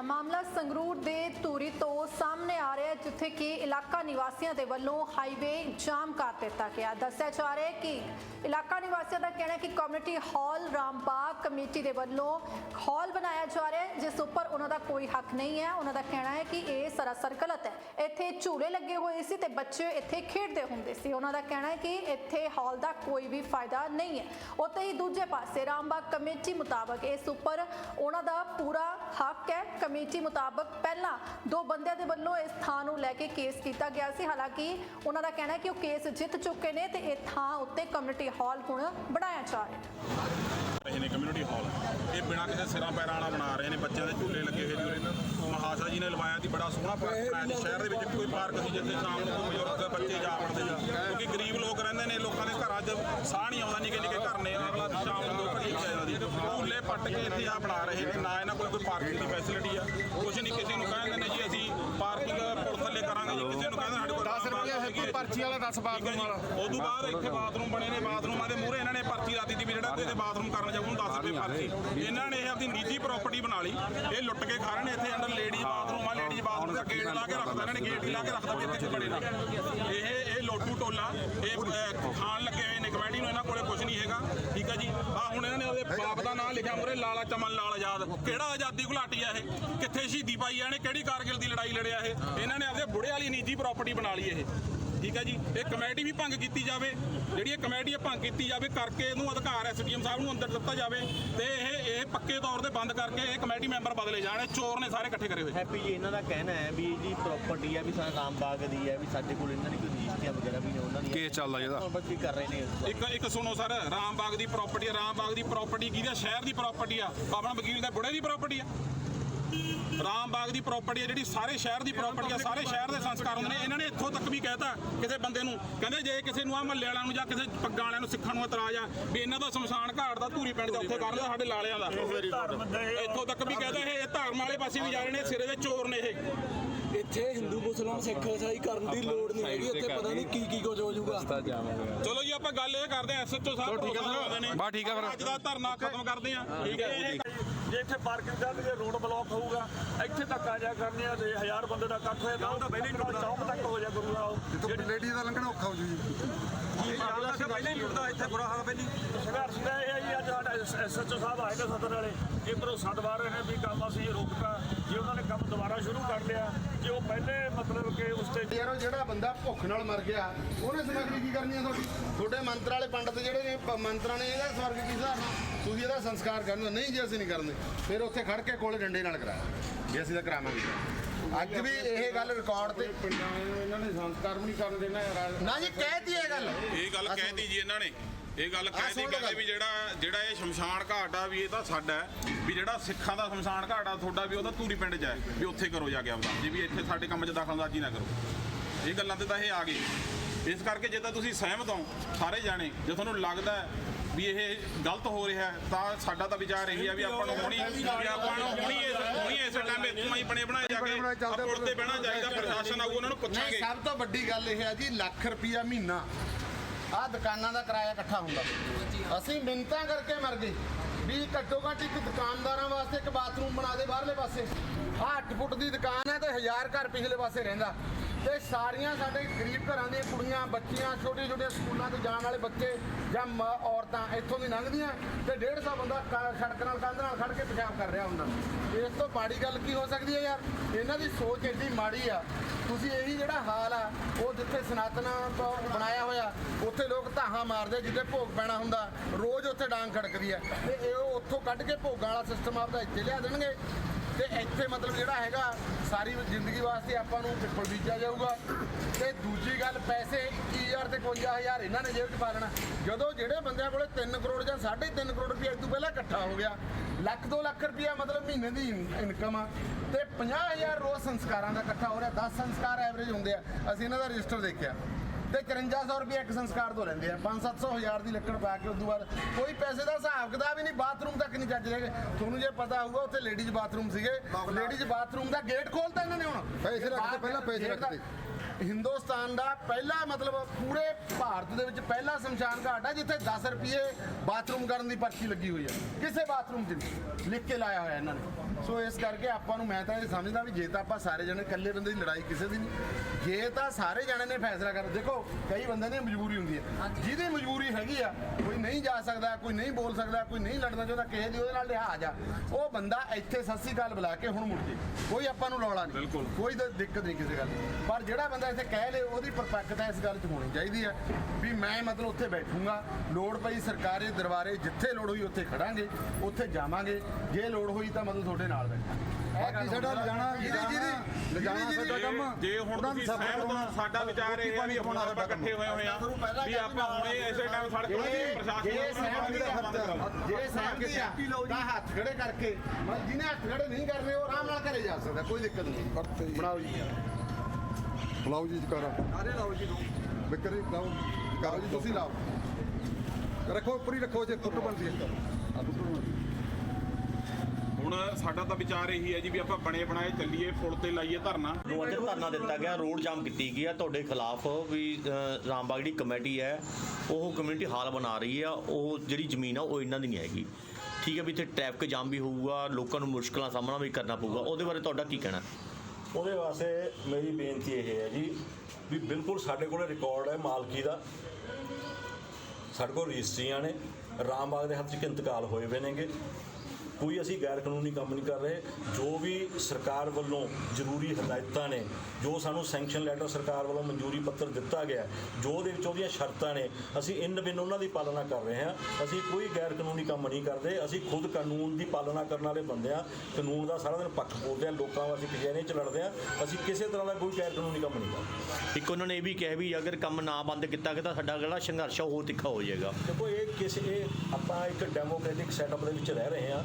ਤਾਂ ਮਾਮਲਾ ਸੰਗਰੂਰ ਦੇ ਧੂਰੀ ਤੋਂ ਸਾਹਮਣੇ ਆ ਰਿਹਾ ਜਿੱਥੇ ਕਿ ਇਲਾਕਾ ਨਿਵਾਸੀਆਂ ਦੇ ਵੱਲੋਂ ਹਾਈਵੇ ਜਾਮ ਕਰ ਦਿੱਤਾ ਗਿਆ। ਦੱਸਿਆ ਜਾ ਰਿਹਾ ਹੈ ਕਿ ਇਲਾਕਾ ਨਿਵਾਸੀਆਂ ਦਾ ਕਹਿਣਾ ਹੈ ਕਿ ਕਮਿਊਨਿਟੀ ਹਾਲ ਰਾਮਬਾਗ ਕਮੇਟੀ ਦੇ ਵੱਲੋਂ ਹਾਲ ਬਣਾਇਆ ਜਾ ਰਿਹਾ ਹੈ, ਜਿਸ ਉੱਪਰ ਉਹਨਾਂ ਦਾ ਕੋਈ ਹੱਕ ਨਹੀਂ ਹੈ। ਉਹਨਾਂ ਦਾ ਕਹਿਣਾ ਹੈ ਕਿ ਇਹ ਸਰਾਸਰ ਗਲਤ ਹੈ ਇੱਥੇ ਝੂਲੇ ਲੱਗੇ ਹੋਏ ਸੀ ਤੇ ਬੱਚੇ ਇੱਥੇ ਖੇਡਦੇ ਹੁੰਦੇ ਸੀ। ਉਹਨਾਂ ਦਾ ਕਹਿਣਾ ਹੈ ਕਿ ਇੱਥੇ ਹਾਲ ਦਾ ਕੋਈ ਵੀ ਫਾਇਦਾ ਨਹੀਂ ਹੈ। ਉੱਥੇ ਹੀ ਦੂਜੇ ਪਾਸੇ ਰਾਮਬਾਗ ਕਮੇਟੀ ਮੁਤਾਬਕ ਇਸ ਉੱਪਰ ਉਹਨਾਂ ਦਾ ਪੂਰਾ ਹੱਕ ਹੈ। ਕਮੇਟੀ ਮੁਤਾਬਕ ਪਹਿਲਾਂ ਦੋ ਬੰਦਿਆਂ ਦੇ ਵੱਲੋਂ ਇਸ ਥਾਂ ਨੂੰ ਲੈ ਕੇ ਕੇਸ ਕੀਤਾ ਗਿਆ ਸੀ। ਹਾਲਾਂਕਿ ਉਹਨਾਂ ਦਾ ਕਹਿਣਾ ਹੈ ਕਿ ਉਹ ਕੇਸ ਜਿੱਤ ਚੁੱਕੇ ਨੇ ਤੇ ਇਹ ਥਾਂ ਉੱਤੇ ਕਮਿਊਨਿਟੀ ਹਾਲ ਹੁਣ ਬਣਾਇਆ ਜਾ ਰਿਹਾ ਹੈ। ਰਹੇ ਨੇ ਕਮਿਊਨਿਟੀ ਹਾਲ ਇਹ ਬਿਨਾਂ ਕਿਸੇ ਸਿਰਾਂ ਪੈਰਾਂ ਵਾਲਾ ਬਣਾ ਰਹੇ ਨੇ। ਬੱਚਿਆਂ ਦੇ ਝੂਲੇ ਲੱਗੇ ਹੋਏ ਨੇ ਮਹਾਸ਼ਾ ਜੀ ਨੇ ਲਵਾਇਆ ਸੀ, ਬੜਾ ਸੋਹਣਾ ਪਾਰਕ ਬਣਾਇਆ ਸੀ। ਸ਼ਹਿਰ ਦੇ ਵਿੱਚ ਕੋਈ ਪਾਰਕ ਸੀ ਜਿੱਥੇ ਸ਼ਾਮ ਨੂੰ ਬਜ਼ੁਰਗ ਬੱਚੇ ਜਾ ਵੜਦੇ ਜਾਂ ਕਿਉਂਕਿ ਗਰੀਬ ਲੋਕ ਰਹਿੰਦੇ ਨੇ, ਲੋਕਾਂ ਦੇ ਘਰਾਂ 'ਚ ਸਾਹ ਨਹੀਂ ਆਉਂਦਾ ਨਿੱਕੇ ਨਿੱਕੇ ਘਰ ਨੇ। ਅਗਲਾ ਸ਼ਾਮ ਨੂੰ ਦੋ ਘੜੀ ਆ ਜਾਂਦੀ ਝੂਲੇ ਪੱਟ ਕੇ ਇੱਥੇ ਆ ਬਣਾ ਰਹੇ ਨੇ। ਨਾ ਇਹਨਾਂ ਕੋਲ ਕੋਈ ਪਾਰਕਿੰਗ ਦੀ ਫੈਸਿਲਿਟੀ ਆ ਕੁਝ ਨਹੀਂ ਕਿਸੇ ਨੂੰ ਕਹਿੰਦੇ ਨੇ ਜੀ ਅਸੀਂ ਪਾਰਕਿੰਗ ਪੁਲ ਥੱਲੇ ਕਰਾਂਗੇ ਜੀ ਕਿਸੇ ਨੂੰ ਕਹਿੰਦੇ ਸਾਡੇ ਕੋਲ 10 ਰੁਪਏ ਹੈ ਕੋਈ ਪਰਚੀ ਵਾਲਾ 10 ਬਾਥਰੂਮ ਵਾਲਾ। ਉਦੋਂ ਬਾਅਦ ਇੱਥੇ ਬਾਥਰੂਮ ਬਣੇ ਨੇ ਬਾਥਰੂਮਾਂ ਦੇ ਮੂਹਰੇ ਇਹਨਾਂ ਨੇ ਪਰਚੀ ਲਾਤੀ ਦੀ ਵੀ ਜਿਹੜਾ ਕੋਈ ਤੇ ਬਾਥਰੂਮ ਕਰਨ ਜਾਊ ਉਹਨੂੰ 10 ਰੁਪਏ ਪਰਚੀ। ਇਹਨਾਂ ਨੇ ਇਹ ਆਪਣੀ ਨਿੱਜੀ ਪ੍ਰਾਪਰਟੀ ਬਣਾ ਲਈ। ਇਹ ਲੁੱਟ ਕੇ ਖਾ ਰਹੇ ਨੇ ਇੱਥੇ ਅੰਦਰ ਲੇਡੀਜ਼ ਬਾਥਰੂਮ ਆ ਲੇਡੀਜ਼ ਬਾਥਰੂਮ ਦਾ ਗੇਟ ਲਾ ਕੇ ਰੱਖਦਾ ਇਹਨਾਂ ਨੇ ਗੇਟ ਹੀ ਲਾ ਕੇ ਰੱਖਦਾ ਵੀ ਇੱਥੇ ਬਣੇ ਨਾ। ਇਹ ਇਹ ਲੋਟੂ ਟੋਲਾ ਇਹ ਖਾਣ ਲੱਗੇ ਹੋਏ ਨੇ ਕਮੇਟੀ ਨੂੰ ਇਹਨਾਂ ਕੋਲੇ ਕੁਝ ਨਹੀਂ ਹੈਗਾ। ਠੀਕ ਹੈ ਜੀ? ਆ ਹੁਣ ਇਹਨਾਂ ਨੇ ਉਹਦੇ ਬਾਪ ਦਾ ਨਾਮ ਲਿਖਿਆ ਮੂਹਰੇ ਲਾਲਾ ਚਮਨ ਲਾਲ ਆਜ਼ਾਦ। ਕਿਹੜਾ ਆਜ਼ਾਦੀ ਘੁਲਾਟੀ ਆ ਇਹ? ਕਿੱਥੇ ਸ਼ਹੀਦੀ ਪਾਈ ਆ ਇਹਨੇ? ਕਿਹੜੀ ਕਾਰਗਿਲ ਦੀ ਲੜਾਈ ਲੜਿਆ ਇਹ? ਇਹਨਾਂ ਨੇ ਆਪਦੇ ਬੁੜੇ ਵਾਲੀ ਨਿੱਜੀ ਪ੍ਰਾਪਰਟੀ ਬਣਾ ਲਈ ਇਹ। ਠੀਕ ਹੈ ਜੀ। ਇਹ ਕਮੇਟੀ ਵੀ ਭੰਗ ਕੀਤੀ ਜਾਵੇ। ਜਿਹੜੀ ਇਹ ਕਮੇਟੀ ਭੰਗ ਕੀਤੀ ਜਾਵੇ ਕਰਕੇ ਇਹਨੂੰ ਅਧਿਕਾਰ ਐਸਡੀਐਮ ਸਾਹਿਬ ਨੂੰ ਅੰਦਰ ਦਿੱਤਾ ਜਾਵੇ ਤੇ ਇਹ ਇਹ ਪੱਕੇ ਤੌਰ ਤੇ ਬੰਦ ਕਰਕੇ ਇਹ ਕਮੇਟੀ ਮੈਂਬਰ ਬਦਲੇ ਜਾਣ। ਚੋਰ ਨੇ ਸਾਰੇ ਇਕੱਠੇ ਕਰੇ ਹੋਏ। ਹੈਪੀ ਜੀ ਇਹਨਾਂ ਦਾ ਕਹਿਣਾ ਹੈ ਵੀ ਜਿਹੜੀ ਪ੍ਰਾਪਰਟੀ ਹੈ ਵੀ ਸਾਡਾ ਰਾਮਬਾਗ ਦੀ ਹੈ ਵੀ ਸਾਡੇ ਕੋਲ ਇਹਨਾਂ ਦੀ ਕੋਈ ਰਜਿਸਟਰੀਆਂ ਵਗੈਰਾ ਵੀ ਨੇ ਉਹਨਾਂ ਦੀ ਕੇਸ ਚੱਲਦਾ ਇਹਦਾ। ਬਸ ਕੀ ਕਰ ਰਹੇ ਨੇ ਇੱਕ ਇੱਕ ਸੁਣੋ ਸਰ ਰਾਮਬਾਗ ਦੀ ਪ੍ਰਾਪਰਟੀ ਹੈ ਰਾਮਬਾਗ ਦੀ ਪ੍ਰਾਪਰਟੀ ਕਿਹਦੀ ਸ਼ਹਿਰ ਦੀ ਪ੍ਰਾਪਰਟੀ ਆ। ਆਪਣਾ ਵਕੀਲ ਦੇ ਬੁੜੇ ਦੀ ਪ੍ਰਾਪਰਟੀ ਆ। ਰਾਮਬਾਗ ਦੀ ਪ੍ਰਾਪਰਟੀ ਹੈ ਜਿਹੜੀ ਸਾਰੇ ਸ਼ਹਿਰ ਦੀ ਪ੍ਰਾਪਰਟੀ ਆ ਸਾਰੇ ਸ਼ਹਿਰ ਦੇ ਸੰਸਕਾਰ ਹੁੰਦੇ ਨੇ। ਇਹਨਾਂ ਨੇ ਇੱਥੋਂ ਤੱਕ ਵੀ ਕਹਿਤਾ ਕਿਸੇ ਬੰਦੇ ਨੂੰ। ਕਹਿੰਦੇ ਜੇ ਕਿਸੇ ਨੂੰ ਆ ਮਹੱਲੇ ਵਾਲਿਆਂ ਨੂੰ ਜਾਂ ਕਿਸੇ ਪੱਗਾਂ ਵਾਲਿਆਂ ਨੂੰ ਸਿੱਖਣ ਨੂੰ ਇਤਰਾਜ਼ ਆ ਵੀ ਇਹਨਾਂ ਦਾ ਸ਼ਮਸ਼ਾਨ ਘਾਟ ਦਾ ਧੂਰੀ ਪਿੰਡ ਦੇ ਉੱਥੇ ਕਰ ਲਿਆ ਸਾਡੇ ਲਾਲਿਆਂ ਦਾ। ਇੱਥੋਂ ਤੱਕ ਵੀ ਕਹਿੰਦੇ ਇਹ ਧਰਮ ਵਾਲੇ ਪਾਸੇ ਵੀ ਜਾ ਰਹੇ ਨੇ ਸਿਰੇ ਦੇ ਚੋਰ ਨੇ ਇਹ। ਇੱਥੇ ਹਿੰਦੂ ਮੁਸਲਮਾਨ ਸਿੱਖ ਇਸਾਈ ਕਰਨ ਦੀ ਲੋੜ ਨਹੀਂ ਹੈਗੀ ਇੱਥੇ ਪਤਾ ਨਹੀਂ ਕੀ ਕੀ ਕੁਝ ਹੋ ਜਾਊਗਾ। ਚਲੋ ਜੀ ਆਪਾਂ ਗੱਲ ਇਹ ਕਰਦੇ ਆ ਐਸਐਚਓ ਸਾਹਿਬ ਠੀਕ ਹੈ ਬਸ ਠੀਕ ਆ ਫਿਰ। ਅੱਜ ਦਾ ਧਰਨਾ ਖਤਮ ਕਰਦੇ ਆ ਠੀਕ ਹੈ। ਜੇ ਇੱਥੇ ਪਾਰਕਿੰਗ ਕਰਨਗੇ ਰੋਡ ਬਲੌਕ ਹੋਊਗਾ ਇੱਥੇ ਤੱਕ ਆ ਜਾ ਕਰਨੀ ਆ ਤੇ ਹਜ਼ਾਰ ਬੰਦੇ ਦਾ ਇਕੱਠ ਹੋਇਆ ਤਾਂ ਪਹਿਲੇ ਹੀ ਚੌਂਕ ਤੱਕ ਹੋ ਜਾ ਕਰੂਗਾ ਉਹ। ਜਿਹੜੀ ਲੇਡੀ ਦਾ ਲੰਘਣਾ ਔਖਾ ਹੋ ਜੂ। ਜੀ ਪਹਿਲੇ ਹੀ ਲੁੱਟਦਾ ਇੱਥੇ ਬੁਰਾ ਹਾਲ ਪਹਿਲੀ। ਸੰਘਰਸ਼ ਦਾ ਇਹ ਹੈ ਜੀ ਅੱਜ ਸਾਡਾ ਐਸਐਚਓ ਸਾਹਿਬ ਆਏ ਨੇ ਸਦਨ ਵਾਲੇ। ਇਹ ਭਰੋਸਾ ਦਵਾ ਰਹੇ ਨੇ ਵੀ ਕੰਮ ਅਸੀਂ ਇਹ ਰੋਕਤਾ ਜੇ ਉਹਨਾਂ ਨੇ ਕੰਮ ਦੁਬਾਰਾ ਸ਼ੁਰੂ ਕਰ ਲਿਆ ਜੇ ਉਹ ਪਹਿਲੇ ਮਤਲਬ ਕਿ ਉਸ ਤੇ ਯਾਰੋ ਜਿਹੜਾ ਬੰਦਾ ਭੁੱਖ ਨਾਲ ਮਰ ਗਿਆ ਉਹਨੇ ਸਮਗਰੀ ਕੀ ਕਰਨੀ ਆ ਤੁਹਾਡੀ? ਤੁਹਾਡੇ ਮੰਤਰ ਵਾਲੇ ਪੰਡਤ ਜਿਹੜੇ ਨੇ ਮੰਤਰਾਂ ਨੇ ਇਹਦਾ ਸਵਰਗ ਕੀ ਹਿਸਾਬ ਤੁਸੀਂ ਇਹਦਾ ਸੰਸਕਾਰ ਕਰਨਾ ਨਹੀਂ ਜੀ ਅਸੀਂ ਨਹੀਂ ਕਰਦੇ ਫਿਰ ਉੱਥੇ ਖੜ ਕੇ ਕੋਲੇ ਡੰਡੇ ਨਾਲ ਕਰਾਇਆ ਵੀ ਅਸੀਂ ਤਾਂ ਕਰਾਵਾਂਗੇ। ਅੱਜ ਵੀ ਇਹ ਗੱਲ ਰਿਕਾਰਡ ਤੇ ਪਿੰਡਾਂ ਇਹਨਾਂ ਨੇ ਸੰਸਕਾਰ ਵੀ ਨਹੀਂ ਕਰਨ ਦੇਣਾ ਨਾ ਜੀ ਕਹਿਤੀ ਇਹ ਗੱਲ। ਇਹ ਗੱਲ ਕਹਿਤੀ ਜੀ ਇਹਨਾਂ ਨੇ। ਇਹ ਗੱਲ ਕਹਿੰਦੇ ਗੱਲ। ਵੀ ਜਿਹੜਾ ਜਿਹੜਾ ਇਹ ਸ਼ਮਸ਼ਾਨ ਘਾਟ ਆ ਵੀ ਇਹ ਤਾਂ ਸਾਡਾ ਹੈ ਵੀ ਜਿਹੜਾ ਸਿੱਖਾਂ ਦਾ ਸ਼ਮਸ਼ਾਨ ਘਾਟ ਆ ਤੁਹਾਡਾ ਵੀ ਉਹਦਾ ਧੂਰੀ ਪਿੰਡ 'ਚ ਹੈ ਵੀ ਉੱਥੇ ਕਰੋ ਜਾ ਕੇ ਆਪਦਾ। ਜੀ ਵੀ ਇੱਥੇ ਸਾਡੇ ਕੰਮ 'ਚ ਦਖਲਅੰਦਾਜ਼ੀ ਨਾ ਕਰੋ। ਇਹ ਗੱਲਾਂ ਤੇ ਤਾਂ ਇਹ ਆ ਗਏ। ਇਸ ਕਰਕੇ ਜੇ ਤਾਂ ਤੁਸੀਂ ਸਹਿਮਤ ਹੋ ਸਾਰੇ ਜਾਣੇ ਜੇ ਤੁਹਾਨੂੰ ਲੱਗਦਾ ਹੈ ਵੀ ਇਹ ਗਲਤ ਹੋ ਰਿਹਾ ਤਾਂ ਸਾਡਾ ਤਾਂ ਵਿਚਾਰ ਇਹੀ ਆ ਵੀ ਆਪਾਂ ਨੂੰ ਹੁਣੀ ਵੀ ਆਪਾਂ ਨੂੰ ਹੁਣੀ ਇਸ ਹੁਣੀ ਇਸ ਟਾਈਮ ਇੱਥੋਂ ਹੀ ਬਣੇ ਬਣਾਏ ਜਾ ਕੇ ਪੁਲ ਤੇ ਬਹਿਣਾ ਚਾਹੀਦਾ, ਪ੍ਰਸ਼ਾਸਨ ਆਊ ਉਹਨਾਂ ਨੂੰ ਪੁੱਛਾਂਗੇ। ਸਭ ਤੋਂ ਵੱਡੀ ਗੱਲ ਇਹ ਹੈ ਜੀ, ਲੱਖ ਰੁਪਿਆ ਮਹੀਨਾ। ਆਹ ਦੁਕਾਨਾਂ ਦਾ ਕਿਰਾਇਆ ਇਕੱਠਾ ਹੁੰਦਾ। ਅਸੀਂ ਮਿੰਤਾਂ ਕਰਕੇ ਮਰ ਗਏ। ਵੀ ਘੱਟੋ ਘੱਟ ਇੱਕ ਦੁਕਾਨਦਾਰਾਂ ਵਾਸਤੇ ਇੱਕ ਬਾਥਰੂਮ ਬਣਾ ਦੇ ਬਾਹਰਲੇ ਪਾਸੇ। ਆਹ 8 ਫੁੱਟ ਦੀ ਦੁਕਾਨ ਹੈ ਤੇ 1000 ਘਰ ਪਿਛਲੇ ਪਾਸੇ ਰਹਿੰਦਾ। ਤੇ ਸਾਰੀਆਂ ਸਾਡੇ ਗਰੀਬ ਘਰਾਂ ਦੀਆਂ ਕੁੜੀਆਂ, ਬੱਚੀਆਂ ਛੋਟੇ ਛੋਟੇ ਸਕੂਲਾਂ ਤੇ ਜਾਣ ਵਾਲੇ ਬੱਚੇ ਜਾਂ ਮ- ਔਰਤਾਂ ਇੱਥੋਂ ਦੀ ਲੰਘਦੀਆਂ ਤੇ 150 ਬੰਦਾ ਕ- ਸੜਕ ਨਾਲ, ਕੰਧ ਨਾਲ ਖੜ ਕੇ ਪਿਸ਼ਾਬ ਕਰ ਰਿਹਾ ਹੁੰਦਾ। ਇਸ ਤੋਂ ਮਾੜੀ ਗੱਲ ਕੀ ਹੋ ਸਕਦੀ ਹੈ ਯਾਰ? ਇਹਨਾਂ ਦੀ ਸੋਚ ਏਡੀ ਮਾੜੀ ਆ। ਤੁਸੀਂ ਇਹੀ ਜਿਹੜਾ ਹਾਲ ਆ, ਉਹ ਜਿੱਥੇ ਸਨਾਤਨ ਬਣਾਇਆ ਹੋਇਆ, ਉੱਥੇ ਲੋਕ ਧਾਹਾਂ ਮਾਰਦੇ ਜਿੱਥੇ ਭੋਗ ਪੈਣਾ ਹੁੰਦਾ, ਰੋਜ਼ ਉੱਥੇ ਡਾਂਗ ਖੜਕਦੀ ਹੈ। ਤੇ ਇਹ ਉੱਥੋਂ ਕੱਢ ਕੇ ਭੋਗਾਂ ਵਾਲਾ ਸਿਸਟਮ ਆਪਦਾ ਇੱਥੇ ਲਿਆ ਦੇਣਗੇ। ਤੇ ਇੱਥੇ ਮਤਲਬ ਜਿਹੜਾ ਹੈਗਾ, ਸਾਰੀ ਜ਼ਿੰਦਗੀ ਵਾਸਤੇ ਆਪਾਂ ਨੂੰ ਪਿੱਪਲ ਬੀਜਿਆ ਜਾਊਗਾ। ਤੇ ਦੂਜੀ ਗੱਲ, ਪੈਸੇ 21000 ਤੇ 51000 ਇਹਨਾਂ ਨੇ ਜੇਬ 'ਚ ਪਾ ਲੈਣਾ ਜਦੋਂ ਜਿਹੜੇ ਬੰਦਿਆਂ ਕੋਲੇ 3 ਕਰੋੜ ਜਾਂ 3.5 ਕਰੋੜ ਰੁਪਏ ਇਸ ਤੋਂ ਪਹਿਲਾਂ ਇਕੱਠਾ ਹੋ ਗਿਆ। ਲੱਖ 2 ਲੱਖ ਰੁਪਇਆ ਮਤਲਬ ਮਹੀਨੇ ਦੀ ਇਨਕਮ ਆ। ਤੇ 50000 ਰੋਜ਼ ਸੰਸਕਾਰਾਂ ਦਾ ਇਕੱਠਾ ਹੋ ਰਿਹਾ। 10 ਸੰਸਕਾਰ ਐਵਰੇਜ ਹੁੰਦੇ ਆ। ਅਸੀਂ ਇਹਨਾਂ ਦਾ ਰਜਿਸਟਰ ਦੇਖਿਆ। ਤੇ 5300 ਰੁਪਏ ਇੱਕ ਸੰਸਕਾਰ ਤੋਂ ਲੈਂਦੇ ਆ। 5-700 ਹਜ਼ਾਰ ਦੀ ਲੱਕੜ ਪਾ ਕੇ ਉਦੋਂ ਬਾਅਦ ਕੋਈ ਪੈਸੇ ਦਾ ਹਿਸਾਬ ਕਿਤਾਬ ਹੀ ਨਹੀਂ ਬਾਥਰੂਮ ਤੱਕ ਨਹੀਂ ਚੱਜ ਰਹੇ ਤੁਹਾਨੂੰ ਜੇ ਪਤਾ ਹੋਊਗਾ ਉੱਥੇ ਲੇਡੀਜ਼ ਬਾਥਰੂਮ ਸੀਗੇ। ਲੇਡੀਜ਼ ਬਾਥਰੂਮ ਦਾ ਗੇਟ ਖੋਲਤਾ ਇਹਨਾਂ ਨੇ ਹੁਣ। ਪੈਸੇ ਰੱਖਦੇ, ਪਹਿਲਾਂ ਪੈਸੇ ਰੱਖਦੇ। ਹਿੰਦੁਸਤਾਨ ਦਾ ਪਹਿਲਾ ਮਤਲਬ ਪੂਰੇ ਭਾਰਤ ਦੇ ਵਿੱਚ ਪਹਿਲਾ ਸ਼ਮਸ਼ਾਨ ਘਾਟ ਹੈ ਜਿੱਥੇ 10 ਰੁਪਏ ਬਾਥਰੂਮ ਕਰਨ ਦੀ ਪਰਚੀ ਲੱਗੀ ਹੋਈ ਹੈ। ਕਿਸੇ ਬਾਥਰੂਮ 'ਚ ਨਹੀਂ ਲਿਖ ਕੇ ਲਾਇਆ ਹੋਇਆ ਇਹਨਾਂ ਨੇ। ਸੋ ਇਸ ਕਰਕੇ ਆਪਾਂ ਨੂੰ ਮੈਂ ਤਾਂ ਇਹ ਸਮਝਦਾ ਵੀ ਜੇ ਤਾਂ ਆਪਾਂ ਸਾਰੇ ਜਣੇ ਇਕੱਲੇ ਬੰਦੇ ਦੀ ਲੜਾਈ ਕਿਸੇ ਦੀ ਨਹੀਂ। ਜੇ ਤਾਂ ਸਾਰੇ ਜਣੇ ਨੇ ਫੈਸਲਾ ਕਰ ਦੇਖੋ ਕਈ ਬੰਦੇ ਨੇ ਮਜਬੂਰੀ ਹੁੰਦੀ ਹੈ। ਜਿਹਦੀ ਮਜਬੂਰੀ ਹੈਗੀ ਆ ਕੋਈ ਨਹੀਂ ਜਾ ਸਕਦਾ ਕੋਈ ਨਹੀਂ ਬੋਲ ਸਕਦਾ ਕੋਈ ਨਹੀਂ ਲੜਨਾ ਚਾਹੁੰਦਾ ਕਿਸੇ ਦੀ ਉਹਦੇ ਨਾਲ ਲਿਹਾਜ਼ ਆ। ਉਹ ਬੰਦਾ ਇੱਥੇ ਸੱਸੀ ਗੱਲ ਬੁਲਾ ਕੇ ਹੁਣ ਮੁੜ ਜੇ। ਕੋਈ ਆਪਾਂ ਨੂੰ ਰੌਲਾ ਨਹੀਂ। ਬਿਲਕੁਲ। ਕੋਈ ਤਾਂ ਦਿੱਕਤ ਨਹੀਂ ਕਿਸੇ ਗੱਲ ਦੀ। ਪਰ ਜਿਹੜਾ ਬੰਦਾ ਇੱਥੇ ਕਹਿ ਲੇ ਉਹਦੀ ਪਰਪੈਕਟਤਾ ਇਸ ਗੱਲ 'ਚ ਹੋਣੀ ਚਾਹੀਦੀ ਹੈ ਵੀ ਮੈਂ ਮਤਲਬ ਉੱਥੇ ਬੈਠੂੰਗਾ। ਲੋੜ ਪਈ ਸਰਕਾਰੀ ਦਰਬਾਰੇ ਜਿੱਥੇ ਲੋੜ ਹੋਈ ਉੱਥੇ ਖੜਾਂਗੇ ਉੱਥੇ ਜਾਵਾਂਗੇ। ਜੇ ਲੋੜ ਹੋਈ ਤਾਂ ਮਤਲਬ ਤੁਹਾਡੇ ਨਾਲ ਬੈਠਾਂਗੇ ਬਾਕੀ ਸਾਡਾ ਲਿਜਾਣਾ ਜਿਹਦੀ ਜਿਹਦੀ ਲਿਜਾਣਾ ਸਾਡਾ ਕੰਮ। ਜੇ ਹੁਣ ਤੁਸੀਂ ਸਹਿਮਤ ਹੋ ਸਾਡਾ ਵਿਚਾਰ ਇਹ ਹੈ ਵੀ ਹੁਣ ਆਪਾਂ ਇਕੱਠੇ ਹੋਏ ਹੋਏ ਆ ਵੀ ਆਪਾਂ ਹੁਣੇ ਇਸੇ ਟਾਈਮ ਸੜਕ ਤੇ ਪ੍ਰਸ਼ਾਸਨ ਜੇ ਸਹਿਮਤੀ ਨੂੰ ਜੇ ਸਹਿਮਤੀ ਆ ਤਾਂ ਹੱਥ ਖੜੇ ਕਰਕੇ ਜਿਹਨੇ ਹੱਥ ਖੜੇ ਨਹੀਂ ਕਰਨੇ ਉਹ ਆਰਾਮ ਨਾਲ ਘਰੇ ਜਾ ਸਕਦਾ ਕੋਈ ਦਿੱਕਤ ਨਹੀਂ। ਬਣਾਓ ਜੀ। ਬੁਲਾਓ ਜੀ ਜਕਾਰਾ ਸਾਰੇ ਲਾਓ ਜੀ ਵਿਕਰੀ ਲਾਓ ਕਰੋ ਜੀ ਤੁਸੀਂ ਲਾਓ। ਰੱਖੋ ਉੱਪਰ ਹੀ ਰੱਖੋ ਜੇ ਫੁੱਟ ਬਣਦੀ ਹੈ। ਆ ਫੁੱਟ ਬਣਦੀ ਹੁਣ ਸਾਡਾ ਤਾਂ ਵਿਚਾਰ ਇਹੀ ਹੈ ਜੀ ਵੀ ਆਪਾਂ ਬਣੇ ਬਣਾਏ ਚੱਲੀਏ ਪੁਲ ਤੇ ਲਾਈਏ ਧਰਨਾ। ਨੂੰ ਅੱਜ ਧਰਨਾ ਦਿੱਤਾ ਗਿਆ ਰੋਡ ਜਾਮ ਕੀਤੀ ਗਈ ਆ। ਤੁਹਾਡੇ ਖਿਲਾਫ ਵੀ ਰਾਮਬਾਗ ਜਿਹੜੀ ਕਮੇਟੀ ਹੈ ਉਹ ਕਮਿਊਨਿਟੀ ਹਾਲ ਬਣਾ ਰਹੀ ਆ। ਉਹ ਜਿਹੜੀ ਜ਼ਮੀਨ ਆ ਉਹ ਇਹਨਾਂ ਦੀ ਨਹੀਂ ਹੈਗੀ। ਠੀਕ ਹੈ ਵੀ ਇੱਥੇ ਟ੍ਰੈਫਿਕ ਜਾਮ ਵੀ ਹੋਊਗਾ ਲੋਕਾਂ ਨੂੰ ਮੁਸ਼ਕਲਾਂ ਦਾ ਸਾਹਮਣਾ ਵੀ ਕਰਨਾ ਪਊਗਾ। ਉਹਦੇ ਬਾਰੇ ਤੁਹਾਡਾ ਕੀ ਕਹਿਣਾ? ਉਹਦੇ ਵਾਸਤੇ ਮੇਰੀ ਬੇਨਤੀ ਇਹ ਹੈ ਜੀ ਵੀ ਬਿਲਕੁਲ ਸਾਡੇ ਕੋਲ ਰਿਕਾਰਡ ਹੈ ਮਾਲਕੀ ਦਾ। ਸਾਡੇ ਕੋਲ ਰਜਿਸਟਰੀਆਂ ਨੇ। ਰਾਮਬਾਗ ਦੇ ਹੱਥ 'ਚ ਇੰਤਕਾਲ ਹੋਏ ਹੋਏ ਨੇਗੇ। ਕੋਈ ਅਸੀਂ ਗੈਰ ਕਾਨੂੰਨੀ ਕੰਮ ਨਹੀਂ ਕਰ ਰਹੇ। ਜੋ ਵੀ ਸਰਕਾਰ ਵੱਲੋਂ ਜ਼ਰੂਰੀ ਹਦਾਇਤਾਂ ਨੇ ਜੋ ਸਾਨੂੰ ਸੈਂਕਸ਼ਨ ਲੈਟਰ ਸਰਕਾਰ ਵੱਲੋਂ ਮਨਜ਼ੂਰੀ ਪੱਤਰ ਦਿੱਤਾ ਗਿਆ ਜੋ ਉਹਦੇ ਵਿੱਚ ਉਹਦੀਆਂ ਸ਼ਰਤਾਂ ਨੇ ਅਸੀਂ ਇਨ ਬਿਨ ਉਹਨਾਂ ਦੀ ਪਾਲਣਾ ਕਰ ਰਹੇ ਹਾਂ। ਅਸੀਂ ਕੋਈ ਗੈਰ ਕਾਨੂੰਨੀ ਕੰਮ ਨਹੀਂ ਕਰਦੇ। ਅਸੀਂ ਖੁਦ ਕਾਨੂੰਨ ਦੀ ਪਾਲਣਾ ਕਰਨ ਵਾਲੇ ਬੰਦੇ ਹਾਂ। ਕਾਨੂੰਨ ਦਾ ਸਾਰਾ ਦਿਨ ਪੱਖ ਬੋਲਦੇ ਹਾਂ। ਲੋਕਾਂ ਵਾਸਤੇ ਕਚਹਿਰੀਆਂ 'ਚ ਲੜਦੇ ਹਾਂ। ਅਸੀਂ ਕਿਸੇ ਤਰ੍ਹਾਂ ਦਾ ਕੋਈ ਗੈਰ ਕਾਨੂੰਨੀ ਕੰਮ ਨਹੀਂ ਕਰਦੇ। ਇੱਕ ਉਹਨਾਂ ਨੇ ਇਹ ਵੀ ਕਿਹਾ ਵੀ ਅਗਰ ਕੰਮ ਨਾ ਬੰਦ ਕੀਤਾ ਗਿਆ ਤਾਂ ਸਾਡਾ ਜਿਹੜਾ ਸੰਘਰਸ਼ ਆ ਹੋਰ ਤਿੱਖਾ ਹੋ ਜਾਏਗਾ। ਦੇਖੋ ਇਹ ਕਿਸੇ ਇਹ ਆਪਾਂ ਇੱਕ ਡੈਮੋਕ੍ਰੈਟਿਕ ਸੈਟਅਪ ਦੇ ਵਿੱਚ ਰਹਿ ਰਹੇ ਹਾਂ।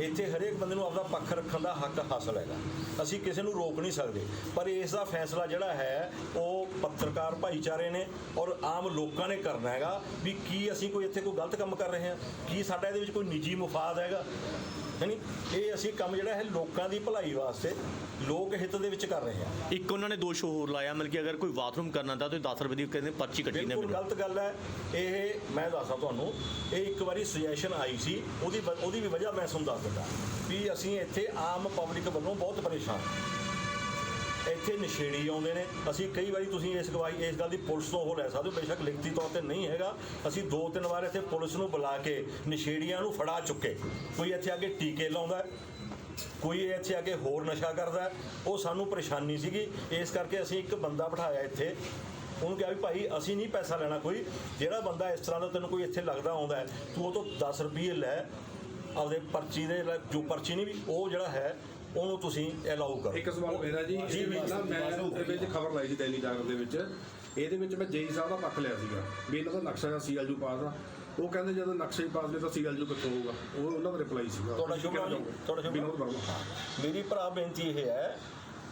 ਇੱਥੇ ਹਰੇਕ ਬੰਦੇ ਨੂੰ ਆਪਦਾ ਪੱਖ ਰੱਖਣ ਦਾ ਹੱਕ ਹਾਸਲ ਹੈਗਾ। ਅਸੀਂ ਕਿਸੇ ਨੂੰ ਰੋਕ ਨਹੀਂ ਸਕਦੇ ਪਰ ਇਸ ਦਾ ਫੈਸਲਾ ਜਿਹੜਾ ਹੈ ਉਹ ਪੱਤਰਕਾਰ ਭਾਈਚਾਰੇ ਨੇ ਔਰ ਆਮ ਲੋਕਾਂ ਨੇ ਕਰਨਾ ਹੈਗਾ ਵੀ ਕੀ ਅਸੀਂ ਕੋਈ ਇੱਥੇ ਕੋਈ ਗਲਤ ਕੰਮ ਕਰ ਰਹੇ ਹਾਂ ਕੀ ਸਾਡਾ ਇਹਦੇ ਵਿੱਚ ਕੋਈ ਨਿੱਜੀ ਮੁਫਾਦ ਹੈਗਾ। ਹੈਨੀ ਇਹ ਅਸੀਂ ਕੰਮ ਜਿਹੜਾ ਹੈ ਲੋਕਾਂ ਦੀ ਭਲਾਈ ਵਾਸਤੇ ਲੋਕ ਹਿੱਤ ਦੇ ਵਿੱਚ ਕਰ ਰਹੇ ਹਾਂ। ਇੱਕ ਉਹਨਾਂ ਨੇ ਦੋਸ਼ ਹੋਰ ਲਾਇਆ ਮਤਲਬ ਕਿ ਅਗਰ ਕੋਈ ਬਾਥਰੂਮ ਕਰਨਾ ਤਾਂ ਤੇ 10 ਰੁਪਏ ਦੀ ਕਹਿੰਦੇ ਪਰਚੀ ਕੱਟੀ ਨੇ ਬਿਲਕੁਲ ਗਲਤ ਗੱਲ ਹੈ। ਇਹ ਮੈਂ ਦੱਸਾਂ ਤੁਹਾਨੂੰ ਇਹ ਇੱਕ ਵਾਰੀ ਸੁਜੈਸ਼ਨ ਆਈ ਸੀ ਉਹਦੀ ਉਹਦੀ ਵੀ ਵਜ੍ਹਾ ਮੈਂ ਤੁਹਾਨੂੰ ਦੱਸ ਦਿੰਦਾ ਵੀ ਅਸੀਂ ਇੱਥੇ ਆਮ ਪਬਲਿਕ ਵੱਲੋਂ ਬਹੁਤ ਪਰੇਸ਼ਾਨ ਇੱਥੇ ਨਸ਼ੇੜੀ ਆਉਂਦੇ ਨੇ। ਅਸੀਂ ਕਈ ਵਾਰੀ ਤੁਸੀਂ ਇਸ ਗਵਾਹੀ ਇਸ ਗੱਲ ਦੀ ਪੁਲਿਸ ਤੋਂ ਉਹ ਲੈ ਸਕਦੇ ਹੋ। ਬੇਸ਼ੱਕ ਲਿਖਤੀ ਤੌਰ ਤੇ ਨਹੀਂ ਹੈਗਾ। ਅਸੀਂ ਦੋ ਤਿੰਨ ਵਾਰ ਇੱਥੇ ਪੁਲਿਸ ਨੂੰ ਬੁਲਾ ਕੇ ਨਸ਼ੇੜੀਆਂ ਨੂੰ ਫੜਾ ਚੁੱਕੇ। ਕੋਈ ਇੱਥੇ ਆ ਕੇ ਟੀਕੇ ਲਾਉਂਦਾ ਕੋਈ ਇੱਥੇ ਆ ਕੇ ਹੋਰ ਨਸ਼ਾ ਕਰਦਾ ਉਹ ਸਾਨੂੰ ਪਰੇਸ਼ਾਨੀ ਸੀਗੀ। ਇਸ ਕਰਕੇ ਅਸੀਂ ਇੱਕ ਬੰਦਾ ਬਿਠਾਇਆ ਇੱਥੇ। ਉਹਨੂੰ ਕਿਹਾ ਵੀ ਭਾਈ, ਅਸੀਂ ਨਹੀਂ ਪੈਸਾ ਲੈਣਾ ਕੋਈ। ਜਿਹੜਾ ਬੰਦਾ ਇਸ ਤਰ੍ਹਾਂ ਦਾ ਤੈਨੂੰ ਕੋਈ ਇੱਥੇ ਲੱਗਦਾ ਆਉਂਦਾ ਤੂੰ ਉਹ ਤੋਂ 10 ਰੁਪਏ ਲੈ। ਆਪਦੇ ਪਰਚੀ ਦੇ ਜੋ ਪਰਚੀ ਨਹੀਂ ਵੀ ਉਹ ਜਿਹੜਾ ਹੈ ਉਹਨੂੰ ਤੁਸੀਂ ਅਲਾਉ ਕਰੋ। ਇੱਕ ਸਵਾਲ ਮੇਰਾ ਜੀ ਜੀ, ਨਾ ਮੈਂ ਇਹਦੇ ਵਿੱਚ ਖਬਰ ਲਾਈ ਸੀ ਦੈਨਿਕ ਜਾਗਰਣ ਦੇ ਵਿੱਚ। ਇਹਦੇ ਵਿੱਚ ਮੈਂ ਜੇਈ ਸਾਹਿਬ ਦਾ ਪੱਖ ਲਿਆ ਸੀਗਾ ਵੀ ਇਹਨਾਂ ਦਾ ਨਕਸ਼ਾ ਜਾਂ ਸੀਐਲਯੂ ਪਾਸ ਆ। ਉਹ ਕਹਿੰਦੇ ਜਦੋਂ ਨਕਸ਼ਾ ਹੀ ਪਾਸ ਨਹੀਂ ਤਾਂ ਸੀਐਲਯੂ ਕਿੱਥੋਂ ਹੋਊਗਾ। ਉਹ ਉਹਨਾਂ ਦਾ ਰਿਪਲਾਈ ਸੀਗਾ। ਤੁਹਾਡਾ ਸ਼ੁਭ ਨਾਮ ਜੀ? ਤੁਹਾਡਾ ਸ਼ੁਭ ਨਾਮ? ਮੇਰੀ ਭਰਾ ਬੇਨਤੀ ਇਹ ਹੈ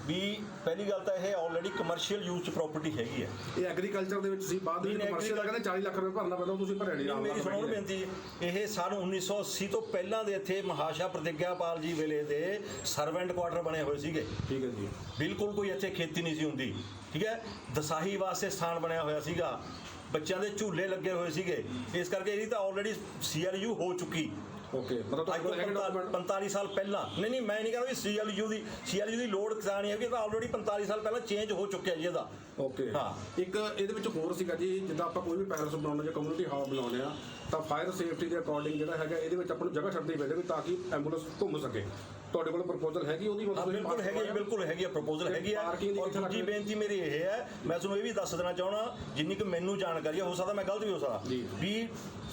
ਵੀ ਪਹਿਲੀ ਗੱਲ ਤਾਂ ਇਹ ਆਲਰੇਡੀ ਕਮਰਸ਼ੀਅਲ ਯੂਜ਼ ਚ ਪ੍ਰਾਪਰਟੀ ਹੈਗੀ ਹੈ। ਇਹ ਐਗਰੀਕਲਚਰ ਦੇ ਵਿੱਚ ਸੀ ਬਾਅਦ ਵਿੱਚ ਕਮਰਸ਼ੀਅਲ ਦਾ ਕਹਿੰਦੇ 40 ਲੱਖ ਰੁਪਏ ਭਰਨਾ ਪੈਂਦਾ ਤੁਸੀਂ ਭਰਿਆ ਨਹੀਂ ਮੇਰੀ ਸੁਣੋ। ਬੇਨਤੀ ਇਹ ਸਨ 1980 ਤੋਂ ਪਹਿਲਾਂ ਦੇ ਇੱਥੇ ਮਹਾਸ਼ਾ ਪ੍ਰਤਿਗਿਆਪਾਲ ਜੀ ਵੇਲੇ ਦੇ ਸਰਵੈਂਟ ਕੁਆਟਰ ਬਣੇ ਹੋਏ ਸੀਗੇ। ਠੀਕ ਹੈ ਜੀ। ਬਿਲਕੁਲ ਕੋਈ ਇੱਥੇ ਖੇਤੀ ਨਹੀਂ ਸੀ ਹੁੰਦੀ ਠੀਕ ਹੈ? ਦਸਾਹੀ ਵਾਸਤੇ ਸਥਾਨ ਬਣਿਆ ਹੋਇਆ ਸੀਗਾ। ਬੱਚਿਆਂ ਦੇ ਝੂਲੇ ਲੱਗੇ ਹੋਏ ਸੀਗੇ। ਇਸ ਕਰਕੇ ਇਹਦੀ ਤਾਂ ਆਲਰੇਡੀ ਸੀਆਰਯੂ ਹੋ ਚੁੱਕੀ। ਓਕੇ ਮਤਲਬ ਅੱਜ ਤੁਹਾਡੇ ਤੋਂ ਕੋਲ ਹੈਗੇ 45 document? 45 ਸਾਲ ਪਹਿਲਾਂ ਨਹੀਂ ਨਹੀਂ ਮੈਂ ਨਹੀਂ ਕਹਿੰਦਾ ਵੀ ਸੀਐਲਯੂ ਦੀ ਸੀਐਲਯੂ ਦੀ ਲੋਡ ਕਿਸਾਨ ਹੈ ਕਿ ਤਾਂ ਆਲਰੇਡੀ 45 ਸਾਲ ਪਹਿਲਾਂ ਚੇਂਜ ਹੋ ਚੁੱਕਿਆ ਜੀ ਇਹਦਾ ਓਕੇ ਹਾਂ। ਇੱਕ ਇਹਦੇ ਵਿੱਚ ਹੋਰ ਸੀਗਾ ਜੀ ਜਿੱਦਾਂ ਆਪਾਂ ਕੋਈ ਵੀ ਪੈਲਸ ਬਣਾਉਣਾ ਜਾਂ ਕਮਿਊਨਿਟੀ ਹਾਲ ਬਣਾਉਂਦੇ ਆ ਤਾਂ ਫਾਇਰ ਸੇਫਟੀ ਦੇ ਅਕੋਰਡਿੰਗ ਜਿਹੜਾ ਹੈਗਾ ਇਹਦੇ ਵਿੱਚ ਆਪਾਂ ਨੂੰ ਜਗ੍ਹਾ ਛੱਡਣੀ ਪੈਂਦੀ ਵੀ ਤਾਂ ਕਿ ਐਂਬੂਲੈਂਸ ਘੁੰਮ ਸਕੇ ਤੁਹਾਡੇ ਕੋਲ ਪ੍ਰਪੋਜ਼ਲ ਹੈਗੀ ਉਹਦੀ? ਹਾਂ ਬਿਲਕੁਲ ਹੈਗੀ ਹੈ, ਬਿਲਕੁਲ ਹੈਗੀ ਹੈ ਪ੍ਰਪੋਜ਼ਲ ਹੈਗੀ ਦੀ ਔਰ ਕਿੱਥੇ ਦੂਜੀ? ਬੇਨਤੀ ਮੇਰੀ ਇਹ ਹੈ ਮੈਂ ਤੁਹਾਨੂੰ ਇਹ ਵੀ ਦੱਸ ਦੇਣਾ ਚਾਹਣਾ ਜਿੰਨੀ ਕਿ ਮੈਨੂੰ ਜਾਣਕਾਰੀ ਹੈ ਹੋ ਸਕਦਾ ਮੈਂ ਗਲਤ ਵੀ ਹੋ ਸਕਦਾ। ਜੀ। ਵੀ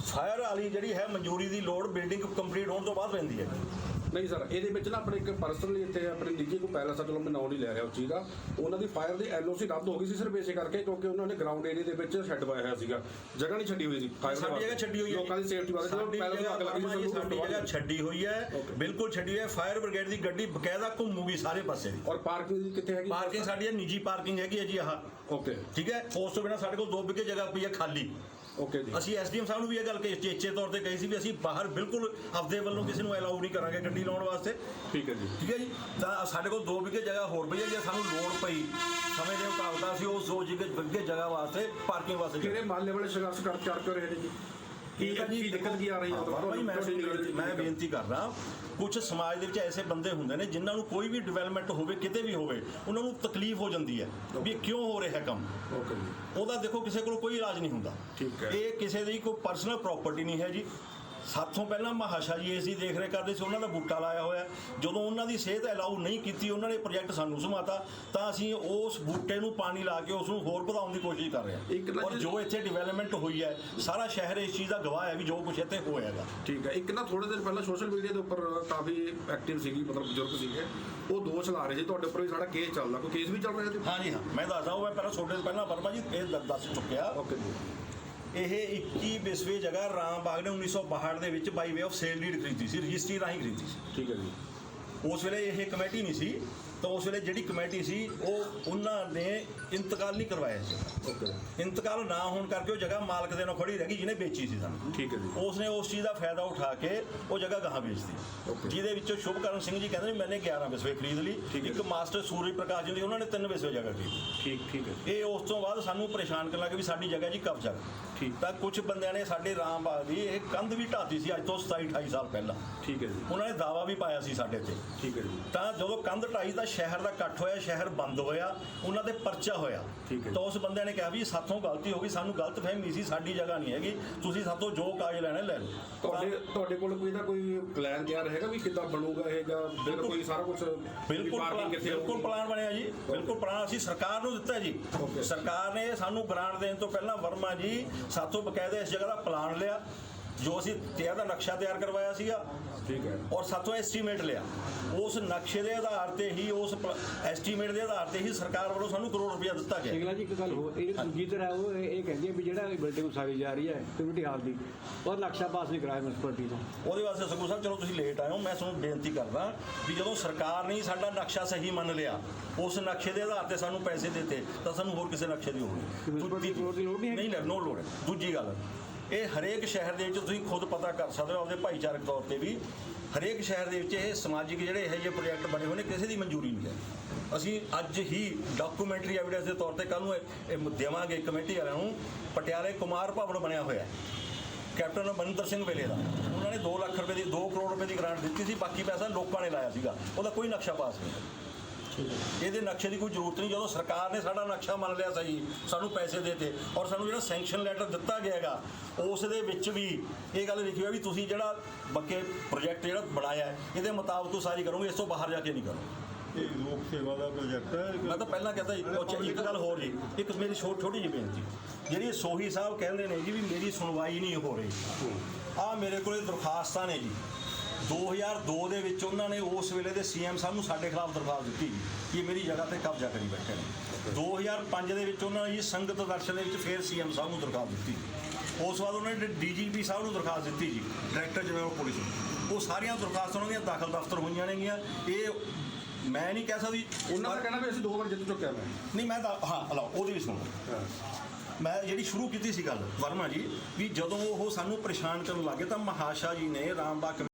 ਫਾਇਰ ਵਾਲੀ ਜਿਹੜੀ ਹੈ ਮਨਜ਼ੂਰੀ ਦੀ ਲੋੜ ਬਿਲਡਿੰਗ ਕੰਪਲੀਟ ਹੋਣ ਤੋਂ ਬਾਅਦ ਪੈਂਦੀ ਹੈ। ਨਹੀਂ ਸਰ ਇਹਦੇ ਵਿੱਚ ਨਾ ਆਪਣੇ ਇੱਕ ਪਰਸਨਲੀ ਇੱਥੇ ਆਪਣੇ ਨਿੱਜੀ ਕੋਈ ਪੈਲਸ ਆ ਚਲੋ ਮੈਂ ਨਾਮ ਨਹੀਂ ਲੈ ਰਿਹਾ ਉਸ ਚੀਜ਼ ਦਾ। ਉਹਨਾਂ ਦੀ ਫਾਇਰ ਦੀ ਐਲਓਸੀ ਰੱਦ ਹੋ ਗਈ ਸੀ ਸਿਰਫ ਇਸੇ ਕਰਕੇ ਕਿਉਂਕਿ ਉਹਨਾਂ ਨੇ ਗਰਾਊਂਡ ਏਰੀਆ ਦੇ ਵਿੱਚ ਸ਼ੈੱਡ ਪਾਇਆ ਹੋਇਆ ਸੀਗਾ। ਜਗ੍ਹਾ ਨਹੀਂ ਛੱਡੀ ਹੋਈ ਸੀ ਦੇ ਸਾਡੀ। ਜਗ੍ਹਾ ਛੱਡੀ ਹੋਈ ਹੈ ਲੋਕਾਂ ਦੀ ਸੇਫਟੀ ਵਾਸਤੇ ਸਾਡੀ ਪੈਲਸ ਨੂੰ ਅੱਗ ਲੱਗੀ ਸੀ ਸਾਡੀ ਜਗ੍ਹਾ ਛੱਡੀ ਹੋਈ ਹੈ. ਬਿਲਕੁਲ ਛੱਡੀ ਹੋਈ ਹੈ। ਫਾਇਰ ਬ੍ਰਿਗੇਡ ਦੀ ਗੱਡੀ ਬਕਾਇਦਾ ਘੁੰਮੂਗੀ ਸਾਰੇ ਪਾਸੇ। ਦੀ ਔਰ ਪਾਰਕਿੰਗ ਦੀ ਕਿੱਥੇ ਹੈਗੀ? ਪਾਰਕਿੰਗ ਸਾਡੀ ਹੈ ਨਿੱਜੀ ਪਾਰਕਿੰਗ ਹੈਗੀ ਹੈ ਜੀ ਆਹ। ਓਕੇ। ਠੀਕ ਹੈ? ਉਸ ਤੋਂ ਬਿਨਾ ਸਾਡੇ ਕੋਲ ਦੋ ਵਿਗੇ ਜਗ੍ਹਾ ਪਈ ਹੈ ਖਾਲੀ। ਓਕੇ ਜੀ। ਅਸੀਂ ਐਸਡੀਐਮ ਸਾਹਿਬ ਨੂੰ ਵੀ ਇਹ ਗੱਲ ਕਿ ਚੇਚੇ ਤੌਰ ਤੇ ਕਹੀ ਸੀ ਵੀ ਅਸੀਂ ਬਾਹਰ ਬਿਲਕੁਲ ਆਪਦੇ ਵੱਲੋਂ ਕਿਸੇ ਨੂੰ ਅਲਾਉ ਨਹੀਂ ਕਰਾਂਗੇ ਗੱਡੀ ਲਾਉਣ ਵਾਸਤੇ। ਠੀਕ ਹੈ ਜੀ। ਠੀਕ ਹੈ ਜੀ? ਤਾਂ ਸਾਡੇ ਕੋਲ 2 ਵਿਗੇ ਜਗ੍ਹਾ ਹੋਰ ਪਈ ਹੈ ਜੇ ਸਾਨੂੰ ਲੋੜ ਪਈ। ਸਮੇਂ ਦੇ ਮੁਤਾਬਕ ਅਸੀਂ ਉਸ 2 ਵਿਗੇ ਜਗ੍ਹਾ ਵਾਸਤੇ ਪਾਰਕਿੰਗ ਵਾਸਤੇ ਕਿਹੜੇ ਮਹੱਲੇ ਵਾਲੇ ਸੰਘਰਸ਼ ਕਰ ਕਰ ਕੇ ਰਹੇ ਨੇ ਜੀ? ਕੀ ਕੀ ਦਿੱਕਤ ਕੀ ਆ ਰਹੀ ਹੈ? ਭਾਈ ਮੈਂ? ਮੈਂ ਬੇਨਤੀ ਕਰਦਾ ਕੁਝ ਸਮਾਜ ਦੇ ਵਿੱਚ ਐਸੇ ਬੰਦੇ ਹੁੰਦੇ ਨੇ ਜਿਨ੍ਹਾਂ ਨੂੰ ਕੋਈ ਵੀ ਡਿਵੈਲਪਮੈਂਟ ਹੋਵੇ ਕਿਤੇ ਵੀ ਹੋਵੇ ਉਹਨਾਂ ਨੂੰ ਤਕਲੀਫ ਹੋ ਜਾਂਦੀ ਹੈ ਵੀ ਇਹ ਕਿਉਂ ਹੋ ਰਿਹਾ ਕੰਮ? ਉਹਦਾ ਦੇਖੋ ਕਿਸੇ ਕੋਲ ਕੋਈ ਇਲਾਜ ਨਹੀਂ ਹੁੰਦਾ। ਠੀਕ ਹੈ। ਇਹ ਕਿਸੇ ਦੀ ਕੋਈ ਪਰਸਨਲ ਪ੍ਰਾਪਰਟੀ ਨਹੀਂ ਹੈ ਜੀ। ਸਾਥੋਂ ਪਹਿਲਾਂ ਮਹਾਸ਼ਾ ਜੀ ਏਸੀ ਦੇਖ ਰੇਖ ਕਰਦੇ ਸੀ ਉਹਨਾਂ ਦਾ ਬੂਟਾ ਲਾਇਆ ਹੋਇਆ। ਜਦੋਂ ਉਹਨਾਂ ਦੀ ਸਿਹਤ ਅਲਾਉ ਨਹੀਂ ਕੀਤੀ ਉਹਨਾਂ ਨੇ ਪ੍ਰੋਜੈਕਟ ਸਾਨੂੰ ਸਮਾਤਾ ਤਾਂ ਅਸੀਂ ਉਸ ਬੂਟੇ ਨੂੰ ਪਾਣੀ ਲਾ ਕੇ ਉਸ ਨੂੰ ਹੋਰ ਵਧਾਉਣ ਦੀ ਕੋਸ਼ਿਸ਼ ਕਰ ਰਹੇ ਹਾਂ। ਔਰ ਜੀ- ਇੱਥੇ ਡਿਵੈਲਪਮੈਂਟ ਹੋਈ ਹੈ ਸਾਰਾ ਸ਼ਹਿਰ ਇਸ ਚੀਜ਼ ਦਾ ਗਵਾਹ ਹੈ ਵੀ ਜੋ ਕੁਝ ਇੱਥੇ ਹੋਇਆ ਹੈਗਾ। ਠੀਕ ਹੈ ਇੱਕ ਨਾ ਥੋੜੇ ਦਿਨ ਪਹਿਲਾਂ ਸੋਸ਼ਲ ਮੀਡੀਆ ਦੇ ਉੱਪਰ ਕਾਫੀ ਐਕਟਿਵ ਸੀਗੀ ਮਤਲਬ ਬਜ਼ੁਰਗ ਸੀਗੇ। ਉਹ ਦੋਸ਼ ਲਾ ਰਹੇ ਸੀ ਤੁਹਾਡੇ ਉੱਪਰ ਵੀ ਸਾਡਾ ਕੇਸ ਚੱਲਦਾ ਕੋਈ ਕੇਸ ਵੀ ਚੱਲ ਰਿਹਾ ਜੀ ਹਾਂਜੀ ਹਾਂ ਮੈਂ ਦੱਸਦਾ ਉਹ ਮੈਂ ਪਹਿਲਾਂ ਛੋਟੇ ਪਹਿਲਾਂ ਵਰਮਾ ਜੀ ਇਹ ਦ- ਦੱਸ ਚੁੱਕਿਆ। ਓਕੇ ਜੀ ਇਹ 21 ਬਿਸਵੇ ਜਗ੍ਹਾ ਰਾਮ ਬਾਗ ਨੇ 1962 ਦੇ ਵਿੱਚ by way of sale deed ਖਰੀਦੀ ਸੀ ਰਜਿਸਟਰੀ ਰਾਹੀਂ ਖਰੀਦੀ ਸੀ। ਠੀਕ ਹੈ ਜੀ। ਉਸ ਵੇਲੇ ਇਹ ਕਮੇਟੀ ਨਹੀਂ ਸੀ। ਤਾਂ ਉਸ ਵੇਲੇ ਜਿਹੜੀ ਕਮੇਟੀ ਸੀ ਉਹ ਉਹਨਾਂ ਨੇ ਇੰਤਕਾਲ ਨਹੀਂ ਕਰਵਾਇਆ ਸੀ। ਓਕੇ। ਇੰਤਕਾਲ ਨਾ ਹੋਣ ਕਰਕੇ ਉਹ ਜਗ੍ਹਾ ਮਾਲਕ ਦੇ ਨਾਲ ਖੜੀ ਰਹਿ ਗਈ ਜਿਹਨੇ ਵੇਚੀ ਸੀ ਸਾਨੂੰ। ਠੀਕ ਹੈ ਜੀ। ਉਸਨੇ ਉਸ ਚੀਜ਼ ਦਾ ਫਾਇਦਾ ਉਠਾ ਕੇ ਉਹ ਜਗ੍ਹਾ ਗਾਹਾਂ Okay. ਜਿਹਦੇ ਵਿੱਚੋਂ ਸ਼ੁਭਕਰਨ ਸਿੰਘ ਜੀ ਕਹਿੰਦੇ ਨੇ ਮੈਨੇ 11 ਬਿਸਵੇ ਖਰੀਦ ਲਈ। ਇੱਕ ਮਾਸਟਰ ਸੂਰਜ ਪ੍ਰਕਾਸ਼ ਜੀ ਦੀ ਉਹਨਾਂ ਨੇ ਤਿੰਨ ਬਿਸਵੇ ਜਗ੍ਹਾ ਖਰੀਦੀ ਠੀਕ ਠੀਕ ਹੈ। ਇਹ ਉਸ ਤੋਂ ਬਾਅਦ ਸਾਨੂੰ ਪਰੇਸ਼ਾਨ ਕਰਨ ਲੱਗੇ ਵੀ ਸਾਡੀ ਜਗ੍ਹਾ ਜੀ ਕਬਜ਼ਾ। ਠੀਕ। ਤਾਂ ਕੁਝ ਬੰਦਿਆਂ ਨੇ ਸਾਡੇ ਰਾਮ ਬਾਗ ਦੀ ਇਹ ਕੰਧ ਵੀ ਢਾਤੀ ਸੀ ਅੱਜ ਤੋਂ 27 28 ਸਾਲ ਪਹਿਲਾਂ। ਠੀਕ ਹੈ ਜੀ। ਉਹਨਾਂ ਨੇ ਦਾਵਾ ਵੀ ਪਾਇਆ ਸੀ ਸਾਡੇ ਤੇ। ਠੀਕ ਹੈ ਜੀ। ਤਾਂ ਜਦੋਂ ਕੰਧ ਢਾਈ ਤਾਂ ਸ਼ਹਿਰ ਦਾ ਇਕੱਠ ਹੋਇਆ ਸ਼ਹਿਰ ਬੰਦ ਹੋਇਆ ਉਹਨਾਂ ਤੇ ਪਰਚਾ ਹੋਇਆ ਠੀਕ ਹੈ। ਤਾਂ ਉਸ ਬੰਦਿਆਂ ਨੇ ਕਿਹਾ ਵੀ ਸਾਥੋਂ ਗਲਤੀ ਹੋ ਗਈ ਸਾਨੂੰ ਗਲਤ ਫਹਿਮੀ ਸੀ ਸਾਡੀ ਜਗ੍ਹਾ ਨਹੀਂ ਹੈਗੀ ਤੁਸੀਂ ਸਾਥੋਂ ਜੋ ਕਾਗਜ਼ ਲੈਣੇ ਲੈ ਲਓ ਤੁਹਾਡੇ ਤੁਹਾਡੇ ਕੋਲ ਕੋਈ ਨਾ ਕੋਈ ਪਲਾਨ ਤਿਆਰ ਹੈਗਾ ਵੀ ਕਿੱਦਾਂ ਬਣੂਗਾ ਇਹ ਜਾਂ ਬਿਲ ਕੋਈ ਸਾਰਾ ਕੁਝ ਬਿਲਕੁਲ ਪਾਰਕਿੰਗ ਪਲਾਨ- ਕਿੱਥੇ ਬਿਲਕੁਲ? ਪਲਾਨ ਬਣਿਆ ਜੀ ਬਿਲਕੁਲ ਪਲਾਨ ਅਸੀਂ ਸਰਕਾਰ ਨੂੰ ਦਿੱਤਾ ਜੀ. ਸਰਕਾਰ ਨੇ ਸਾਨੂੰ ਗ੍ਰਾਂਟ ਦੇਣ ਤੋਂ ਪਹਿਲਾਂ ਵਰਮਾ ਜੀ ਸਾਥੋਂ ਬਕਾਇਦਾ ਇਸ ਜਗ੍ਹਾ ਦਾ ਪਲਾਨ ਲਿਆ ਜੋ ਅਸੀਂ ਤਿਆਰ ਦਾ ਨਕਸ਼ਾ ਤਿਆਰ ਕਰਵਾਇਆ ਸੀਗਾ ਠੀਕ ਹੈ। ਔਰ ਸਾਥੋਂ ਐਸਟੀਮੇਟ ਲਿਆ। ਉਸ ਨਕਸ਼ੇ ਦੇ ਆਧਾਰ ਤੇ ਹੀ ਉਸ ਐਸਟੀਮੇਟ ਦੇ ਆਧਾਰ ਤੇ ਹੀ ਸਰਕਾਰ ਵੱਲੋਂ ਸਾਨੂੰ ਕਰੋੜ ਰੁਪਇਆ ਦਿੱਤਾ ਗਿਆ। ਸਿੰਗਲਾ ਜੀ ਇੱਕ ਗੱਲ ਹੋ ਇਹ ਜਿਹੜੀ ਦੂਜੀ ਤਰ੍ਹਾਂ ਉਹ ਇਹ ਕਹਿੰਦੀ ਹੈ ਵੀ ਜਿਹੜਾ ਬਿਲਡਿੰਗ ਉਸਾਰੀ ਜਾ ਰਹੀ ਹੈ ਕਮਿਊਨਿਟੀ ਹਾਲ ਦੀ ਉਹ ਨਕਸ਼ਾ ਪਾਸ ਨਹੀਂ ਕਰਾਇਆ ਮਿਊਨਿਸਪੈਲਿਟੀ ਤੋਂ। ਉਹਦੇ ਵਾਸਤੇ ਸਗੂ ਸਾਹਿਬ ਚਲੋ ਤੁਸੀਂ ਲੇਟ ਆਏ ਹੋ ਮੈਂ ਤੁਹਾਨੂੰ ਬੇਨਤੀ ਕਰਦਾ ਵੀ ਜਦੋਂ ਸਰਕਾਰ ਨੇ ਸਾਡਾ ਨਕਸ਼ਾ ਸਹੀ ਮੰਨ ਲਿਆ ਉਸ ਨਕਸ਼ੇ ਦੇ ਆਧਾਰ ਤੇ ਸਾਨੂੰ ਪੈਸੇ ਦਿੱਤੇ ਤਾਂ ਸਾਨੂੰ ਹੋਰ ਕਿਸੇ ਨਕਸ਼ੇ ਦੀ ਲੋੜ ਨਹੀਂ। ਲੋੜ ਨਹੀਂ ਹੈਗੀ? ਨਹੀਂ ਲੈ ਨੋ ਲੋੜ ਹੈ। ਦੂਜੀ ਗੱਲ ਇਹ ਹਰੇਕ ਸ਼ਹਿਰ ਦੇ ਵਿੱਚ ਤੁਸੀਂ ਖੁਦ ਪਤਾ ਕਰ ਸਕਦੇ ਹੋ, ਆਪਦੇ ਭਾਈਚਾਰਕ ਤੌਰ ਤੇ ਵੀ। ਹਰੇਕ ਸ਼ਹਿਰ ਦੇ ਵਿੱਚ ਇਹ ਸਮਾਜਿਕ ਜਿਹੜੇ ਇਹੋ ਜਿਹੇ ਪ੍ਰੋਜੈਕਟ ਬਣੇ ਹੋਏ ਨੇ, ਕਿਸੇ ਦੀ ਮਨਜ਼ੂਰੀ ਨਹੀਂ ਹੈ। ਅਸੀਂ ਅੱਜ ਹੀ ਡਾਕੂਮੈਂਟਰੀ ਐਵੀਡੈਂਸ ਦੇ ਤੌਰ ਤੇ ਕੱਲ ਨੂੰ ਇਹ ਇਹ ਦੇਵਾਂਗੇ ਕਮੇਟੀ ਵਾਲਿਆਂ ਨੂੰ। ਪਟਿਆਲੇ ਕੁਮਾਰ ਭਵਨ ਬਣਿਆ ਹੋਇਆ ਹੈ। ਕੈਪਟਨ ਮਨਿੰਦਰ ਸਿੰਘ ਵੇਲੇ ਦਾ। ਉਹਨਾਂ ਨੇ 2 ਲੱਖ ਰੁਪਏ ਦੀ 2 ਕਰੋੜ ਰੁਪਏ ਦੀ ਗ੍ਰਾਂਟ ਦਿੱਤੀ ਸੀ, ਬਾਕੀ ਪੈਸਾ ਲੋਕਾਂ ਨੇ ਲਾਇਆ ਸੀਗਾ। ਉਹਦਾ ਕੋਈ ਨਕਸ਼ਾ ਪਾਸ ਨਹੀਂ। ਇਹਦੇ ਨਕਸ਼ੇ ਦੀ ਕੋਈ ਜ਼ਰੂਰਤ ਨਹੀਂ। ਜਦੋਂ ਸਰਕਾਰ ਨੇ ਸਾਡਾ ਨਕਸ਼ਾ ਮੰਨ ਲਿਆ ਸਹੀ ਸਾਨੂੰ ਪੈਸੇ ਦੇਤੇ ਔਰ ਸਾਨੂੰ ਜਿਹੜਾ ਸੈਂਕਸ਼ਨ ਲੈਟਰ ਦਿੱਤਾ ਗਿਆ ਹੈਗਾ ਉਸ ਦੇ ਵਿੱਚ ਵੀ ਇਹ ਗੱਲ ਲਿਖੀ ਹੋਈ ਵੀ ਤੁਸੀਂ ਜਿਹੜਾ ਬੱਕੇ ਪ੍ਰੋਜੈਕਟ ਜਿਹੜਾ ਬਣਾਇਆ ਹੈ, ਇਹਦੇ ਮੁਤਾਬਕ ਤੋਂ ਸਾਰੀ ਕਰੋਗੇ ਇਸ ਤੋਂ ਬਾਹਰ ਜਾ ਕੇ ਨਹੀਂ ਕਰੋ ਇਹ ਲੋਕ ਸੇਵਾ ਦਾ ਪ੍ਰੋਜੈਕਟ ਹੈ ਮੈਂ ਤਾਂ ਪਹਿਲਾਂ ਕਹਿੰਦਾ ਜੀ ਇੱਕ ਗੱਲ ਹੋਰ ਜੀ ਇੱਕ ਮੇਰੀ ਛੋਟੀ ਛੋਟੀ ਜਿਹੀ ਬੇਨਤੀ। ਜਿਹੜੀ ਸੋਹੀ ਸਾਹਿਬ ਕਹਿੰਦੇ ਨੇ ਜੀ ਵੀ ਮੇਰੀ ਸੁਣਵਾਈ ਨਹੀਂ ਹੋ ਰਹੀ। ਆ ਮੇਰੇ ਕੋਲੇ ਦਰਖਾਸਤਾਂ ਨੇ ਜੀ। 2002 ਦੇ ਵਿੱਚ ਉਹਨਾਂ ਨੇ ਉਸ ਵੇਲੇ ਦੇ ਸੀਐਮ ਸਾਹਿਬ ਨੂੰ ਸਾਡੇ ਖਿਲਾਫ ਦਰਖਾਸਤ ਦਿੱਤੀ ਕਿ ਮੇਰੀ ਜਗ੍ਹਾ ਤੇ ਕਬਜ਼ਾ ਕਰੀ ਬੈਠੇ ਨੇ। 2005 ਦੇ ਵਿੱਚ ਉਹਨਾਂ ਨੇ ਜੀ ਸੰਗਤ ਦਰਸ਼ਨ ਦੇ ਵਿੱਚ ਫੇਰ ਸੀਐਮ ਸਾਹਿਬ ਨੂੰ ਦਰਖਾਸਤ ਦਿੱਤੀ। ਉਸ ਬਾਅਦ ਉਹਨਾਂ ਨੇ ਡੀਜੀਪੀ ਸਾਹਿਬ ਨੂੰ ਦਰਖਾਸਤ ਦਿੱਤੀ ਜੀ ਡਾਇਰੈਕਟਰ ਜਨਰਲ ਪੁਲਿਸ ਨੂੰ। ਉਹ ਸਾਰੀਆਂ ਦਰਖਾਸਤਾਂ ਉਹਨਾਂ ਦੀਆਂ ਦਾਖਲ ਦਫ਼ਤਰ ਹੋਈਆਂ ਨੇਗੀਆਂ। ਇਹ ਮੈਂ ਨਹੀਂ ਕਹਿ ਸਕਦੀ ਉਹਨਾਂ ਦਾ ਕਹਿਣਾ ਵੀ ਅਸੀਂ ਦੋ ਵਾਰ ਜਿੱਤ ਚੁੱਕਿਆ ਮੈਂ। ਨਹੀਂ ਮੈਂ ਤਾਂ ਹਾਂ ਹਲਾਓ ਉਹਦੀ ਵੀ ਸੁਣੋ। ਮੈਂ ਜਿਹੜੀ ਸ਼ੁਰੂ ਕੀਤੀ ਸੀ ਗੱਲ ਵਰਮਾ ਜੀ ਵੀ ਜਦੋਂ ਉਹ ਸਾਨੂੰ ਪਰੇਸ਼ਾਨ ਕਰਨ ਲੱਗੇ ਤਾਂ ਮਹਾਸ਼ਾ ਜੀ ਨੇ ਰਾਮਬਾਗ